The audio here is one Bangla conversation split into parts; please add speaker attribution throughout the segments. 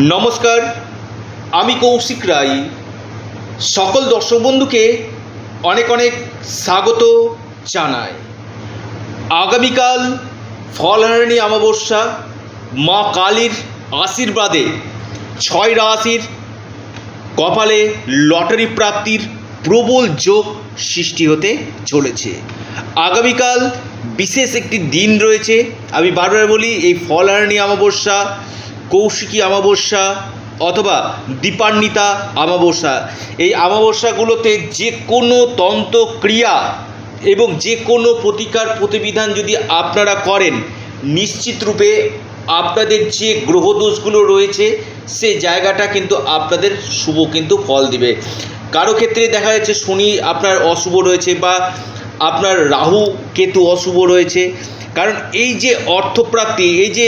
Speaker 1: নমস্কার, আমি কৌশিক রায়। সকল দর্শক বন্ধুকে অনেক অনেক স্বাগত জানাই। আগামীকাল ফলহারিণী অমাবস্যা, মা কালীর আশীর্বাদে ছয় রাশির কপালে লটারি প্রাপ্তির প্রবল যোগ সৃষ্টি হতে চলেছে। আগামীকাল বিশেষ একটি দিন রয়েছে। আমি বারবার বলি, এই ফলহারিণী অমাবস্যা কৌশিকী অমাবস্যা অথবা দীপান্বিতা অমাবস্যা। এই অমাবস্যাগুলোতে যে কোনো তন্ত্রক্রিয়া এবং যে কোনো প্রতিকার প্রতিবিধান যদি আপনারা করেন, নিশ্চিত রূপে আপনাদের যে গ্রহদোষগুলো রয়েছে, সে জায়গাটা কিন্তু আপনাদের শুভ কিন্তু ফল দিবে। কারও ক্ষেত্রে দেখা যাচ্ছে শনি আপনার অশুভ রয়েছে বা আপনার রাহু কেতু অশুভ রয়েছে। কারণ এই যে অর্থপ্রাপ্তি, এই যে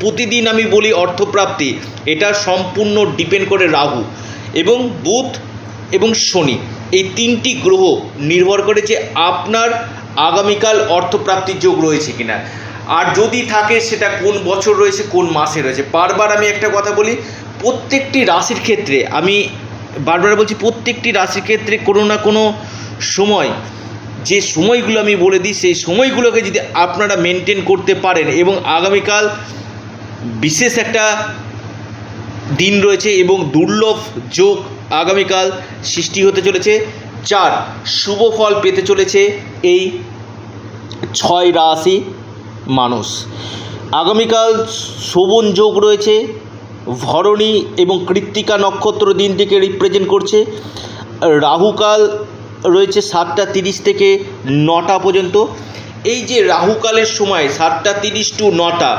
Speaker 1: প্রতিদিন আমি বলি অর্থপ্রাপ্তি, এটা সম্পূর্ণ ডিপেন্ড করে রাহু এবং বুধ এবং শনি। এই তিনটি গ্রহ নির্ভর করে যে আপনার আগামীকাল অর্থপ্রাপ্তির যোগ রয়েছে কিনা। আর যদি থাকে সেটা কোন বছর রয়েছে, কোন মাসে রয়েছে। বারবার আমি একটা কথা বলি, প্রত্যেকটি রাশির ক্ষেত্রে, আমি বারবার বলছি প্রত্যেকটি রাশির ক্ষেত্রে কোনো না কোনো সময়, যে সময়গুলো আমি বলে দিই, সেই সময়গুলোকে যদি আপনারা মেনটেন করতে পারেন এবং আগামীকাল বিশেষ একটা দিন রয়েছে এবং দুর্লভ যোগ আগামীকাল সৃষ্টি হতে চলেছে। চার, শুভ ফল পেতে চলেছে এই ছয় রাশি মানুষ। আগামীকাল শোভন যোগ রয়েছে, ভরণী এবং কৃত্তিকা নক্ষত্র দিনটিকে রিপ্রেজেন্ট করছে। রাহুকাল রয়েছে সাতটা তিরিশ থেকে নটা পর্যন্ত। এই যে রাহুকালের সময় সাতটা তিরিশ টু নটা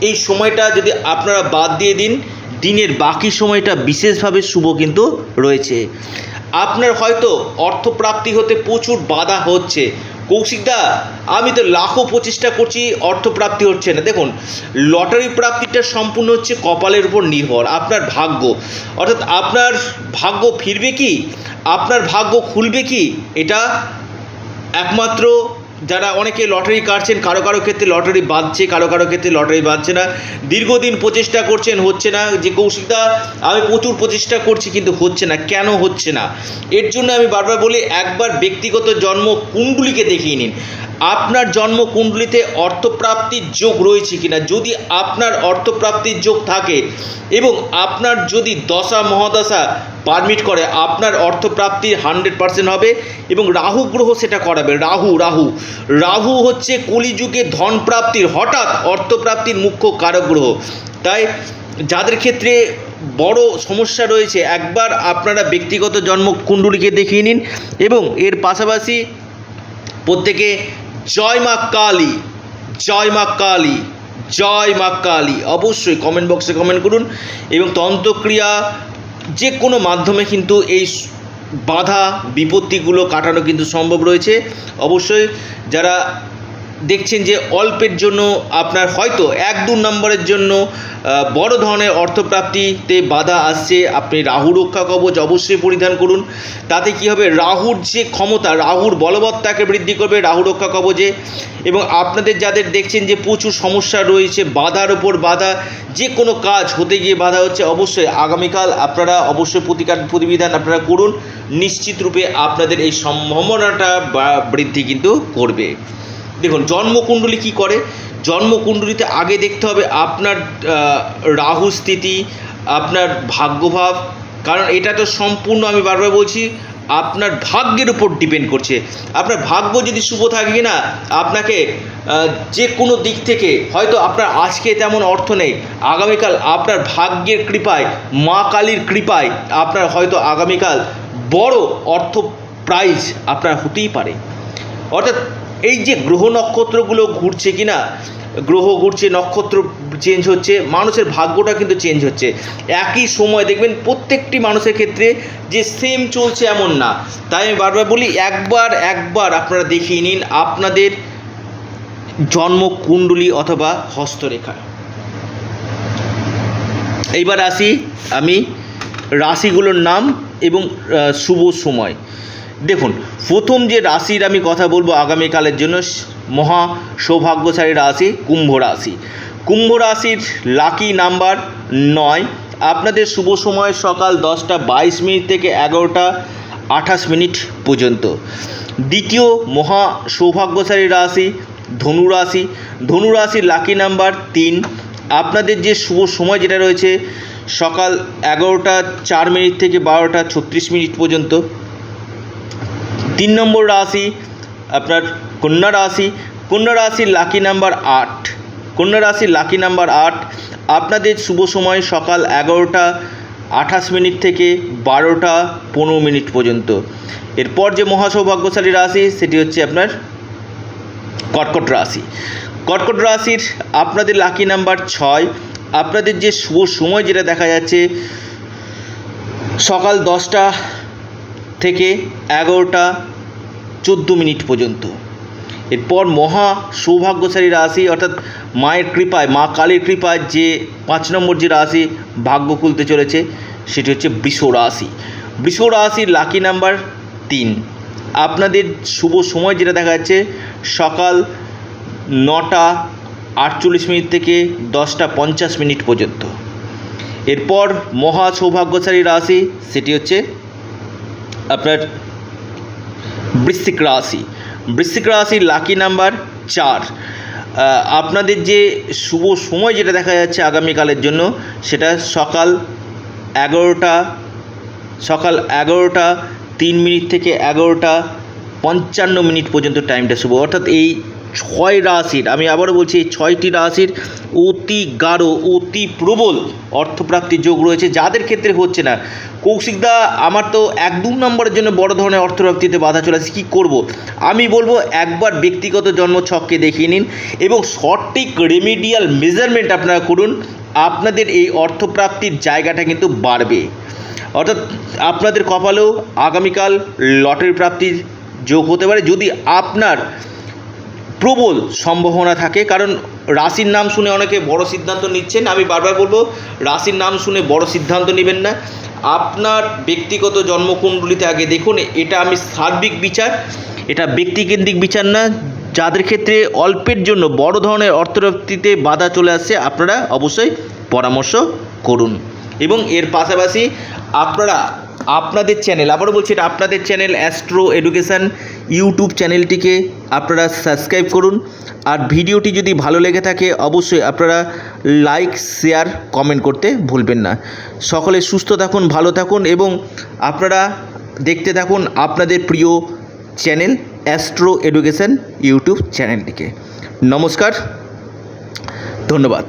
Speaker 1: এই সময়টা যদি আপনারা বাদ দিয়ে দিন, দিনের বাকি সময়টা বিশেষভাবে শুভ কিন্তু রয়েছে। আপনার হয়তো অর্থপ্রাপ্তি হতে প্রচুর বাধা হচ্ছে। কৌশিকদা আমি তো লাখো প্রচেষ্টা করছি, অর্থপ্রাপ্তি হচ্ছে না। দেখুন, লটারি প্রাপ্তিটা সম্পূর্ণ হচ্ছে কপালের উপর নির্ভর, আপনার ভাগ্য। অর্থাৎ আপনার ভাগ্য ফিরবে কি? আপনার ভাগ্য খুলবে কি? এটা একমাত্র যারা অনেকে লটারি কাটছেন, কারও কারও ক্ষেত্রে লটারি বাঁধছে, কারও কারও ক্ষেত্রে লটারি বাঁধছে না। দীর্ঘদিন প্রচেষ্টা করছেন, হচ্ছে না। যে কৌশিকদা আমি প্রচুর প্রচেষ্টা করছি, কিন্তু হচ্ছে না। কেন হচ্ছে না? এর জন্য আমি বারবার বলি, একবার ব্যক্তিগত জন্ম কুণ্ডলিকে দেখিয়ে নিন? আপনার জন্ম কুণ্ডলিতে অর্থপ্রাপ্তির যোগ রয়েছে কিনা, যদি আপনার অর্থপ্রাপ্তির যোগ থাকে এবং আপনার যদি দশা মহাদশা পারমিট করে, আপনার অর্থপ্রাপ্তি হান্ড্রেড পার্সেন্ট হবে এবং রাহু গ্রহ সেটা করাবে। রাহু রাহু। রাহু হচ্ছে কলিযুগে ধন প্রাপ্তির হঠাৎ অর্থপ্রাপ্তির মুখ্য কারক গ্রহ। তাই যাদের ক্ষেত্রে বড় সমস্যা রয়েছে, একবার আপনারা ব্যক্তিগত জন্ম কুণ্ডলিকে দেখিয়ে নিন এবং এর পাশাপাশি প্রত্যেকে জয় মা কালী, জয় মা কালী, জয় মা কালী। অবশ্যই কমেন্ট বক্সে কমেন্ট করুন এবং তন্ত্রক্রিয়া যে কোনো মাধ্যমে কিন্তু এই বাধা, বিপত্তিগুলো কাটানো কিন্তু সম্ভব রয়েছে। অবশ্যই যারা দেখছেন যে অল্পের জন্য আপনার হয়তো এক দু নম্বরের জন্য বড় ধরনের অর্থপ্রাপ্তিতে বাধা আসছে। আপনি রাহু রক্ষা কবচ অবশ্যই পরিধান করুন। তাতে কি হবে? রাহুর যে ক্ষমতা, রাহুর বলবত্তাকে বৃদ্ধি করবে রাহু রক্ষা কবচে। এবং আপনাদের যাদের দেখছেন যে প্রচুর সমস্যা রয়েছে, বাধার ওপর বাধা, যে কোনো কাজ হতে গিয়ে বাধা হচ্ছে, অবশ্যই আগামীকাল আপনারা অবশ্যই প্রতিকার প্রতিবিধান আপনারা করুন। নিশ্চিত রূপে আপনাদের এই সম্ভাবনাটা বৃদ্ধি কিন্তু করবে। দেখুন, জন্মকুণ্ডলী কি করে? জন্মকুণ্ডলিতে আগে দেখতে হবে আপনার রাহু স্থিতি, আপনার ভাগ্যভাব, কারণ এটা তো সম্পূর্ণ আমি বারবার বলছি, আপনার ভাগ্যের উপর ডিপেন্ড করছে। আপনার ভাগ্য যদি শুভ থাকে না আপনাকে যে কোনো দিক থেকে, হয়তো আপনার আজকে তেমন অর্থ নেই, আগামীকাল আপনার ভাগ্যের কৃপায়, মা কালীর কৃপায় আপনার হয়তো আগামীকাল বড় অর্থ প্রাইজ আপনার হতেই পারে। অর্থাৎ এই যে গ্রহ নক্ষত্রগুলো ঘুরছে কি না গ্রহ ঘুরছে, নক্ষত্র চেঞ্জ হচ্ছে, মানুষের ভাগ্যটা কিন্তু চেঞ্জ হচ্ছে। একই সময় দেখবেন প্রত্যেকটি মানুষের ক্ষেত্রে যে সেম চলছে এমন না। তাই আমি বারবার বলি, একবার একবার আপনারা দেখিয়ে নিন আপনাদের জন্ম কুণ্ডলী অথবা হস্তরেখা। এইবার আসি আমি রাশিগুলোর নাম এবং শুভ সময়। দেখুন, প্রথম যে রাশির আমি কথা বলব আগামীকালের জন্য মহা সৌভাগ্যশালী রাশি, কুম্ভ রাশি। কুম্ভ রাশির লাকি নাম্বার নয়। আপনাদের শুভ সময় সকাল দশটা বাইশ মিনিট থেকে এগারোটা আঠাশ মিনিট পর্যন্ত। দ্বিতীয় মহা সৌভাগ্যশালী রাশি, ধনু রাশি। ধনু রাশির লাকি নাম্বার তিন। আপনাদের যে শুভ সময় যেটা রয়েছে, সকাল এগারোটা চার মিনিট থেকে বারোটা ছত্রিশ মিনিট পর্যন্ত। তিন নম্বর রাশি, আপনার কন্যা রাশি। কন্যা রাশির লাকি নাম্বার আট। কন্যা রাশির লাকি নাম্বার আট। আপনাদের শুভ সময় সকাল এগারোটা, আঠাশ মিনিট থেকে বারোটা, পনেরো মিনিট পর্যন্ত। এরপর যে মহাসৌভাগ্যশালী রাশি, সেটি হচ্ছে আপনার কর্কট রাশি। কর্কট রাশির আপনাদের লাকি নাম্বার ছয়। আপনাদের যে শুভ সময় যেটা দেখা যাচ্ছে, সকাল দশটা থেকে এগারোটা চোদ্দ মিনিট পর্যন্ত। এরপর মহা সৌভাগ্যশালী রাশি অর্থাৎ মায়ের কৃপায়, মা কালীর কৃপায় যে পাঁচ নম্বর যে রাশি ভাগ্য খুলতে চলেছে, সেটি হচ্ছে বৃষ রাশি। বৃষ রাশির লাকি নাম্বার তিন। আপনাদের শুভ সময় যেটা দেখা যাচ্ছে, সকাল নটা আটচল্লিশ মিনিট থেকে দশটা পঞ্চাশ মিনিট পর্যন্ত। এরপর মহা সৌভাগ্যশালী রাশি, সেটি হচ্ছে আপনার বৃশ্চিক রাশি। বৃশ্চিক রাশি লাকি নাম্বার চার। আপনাদের যে শুভ সময় যেটা দেখা যাচ্ছে আগামীকালের জন্য, সেটা সকাল এগারোটা সকাল এগারোটা তিন মিনিট থেকে এগারোটা পঞ্চান্ন মিনিট পর্যন্ত টাইমটা শুভ। অর্থাৎ এই ছয় রাশির, আমি আবারও বলছি এই ছয়টি রাশির অতি গাঢ়, অতি প্রবল অর্থপ্রাপ্তির যোগ রয়েছে, যাদের ক্ষেত্রে হচ্ছে না। কৌশিকদা আমার তো এক দু নম্বরের জন্য বড় ধরনের অর্থপ্রাপ্তিতে বাধা চলে আসছে কী করব? আমি বলব একবার ব্যক্তিগত জন্মছককে দেখিয়ে নিন এবং সঠিক রেমিডিয়াল মেজারমেন্ট আপনারা করুন, আপনাদের এই অর্থপ্রাপ্তির জায়গাটা কিন্তু বাড়বে। অর্থাৎ আপনাদের কপালেও আগামীকাল লটারি প্রাপ্তির যোগ হতে পারে, যদি আপনার প্রবল সম্ভাবনা থাকে। কারণ রাশির নাম শুনে অনেকে বড় সিদ্ধান্ত নিচ্ছেন। আমি বারবার বলব, রাশির নাম শুনে বড় সিদ্ধান্ত নেবেন না। আপনার ব্যক্তিগত জন্মকুণ্ডলিতে আগে দেখুন, এটা আমি সার্বিক বিচার, এটা ব্যক্তিকেন্দ্রিক বিচার না। যাদের ক্ষেত্রে অল্পের জন্য বড় ধরনের অর্থনীতিতে বাধা চলে আসছে আপনারা অবশ্যই পরামর্শ করুন। এবং এর পাশাপাশি আপনারা, আপনাদের চ্যানেল আবারও বলছি এটা আপনাদের চ্যানেল অ্যাস্ট্রো এডুকেশান ইউটিউব চ্যানেলটিকে আপনারা সাবস্ক্রাইব করুন। আর ভিডিওটি যদি ভালো লেগে থাকে, অবশ্যই আপনারা লাইক শেয়ার কমেন্ট করতে ভুলবেন না। সকলে সুস্থ থাকুন, ভালো থাকুন এবং আপনারা দেখতে থাকুন আপনাদের প্রিয় চ্যানেল অ্যাস্ট্রো এডুকেশান ইউটিউব চ্যানেলটিকে নমস্কার, ধন্যবাদ।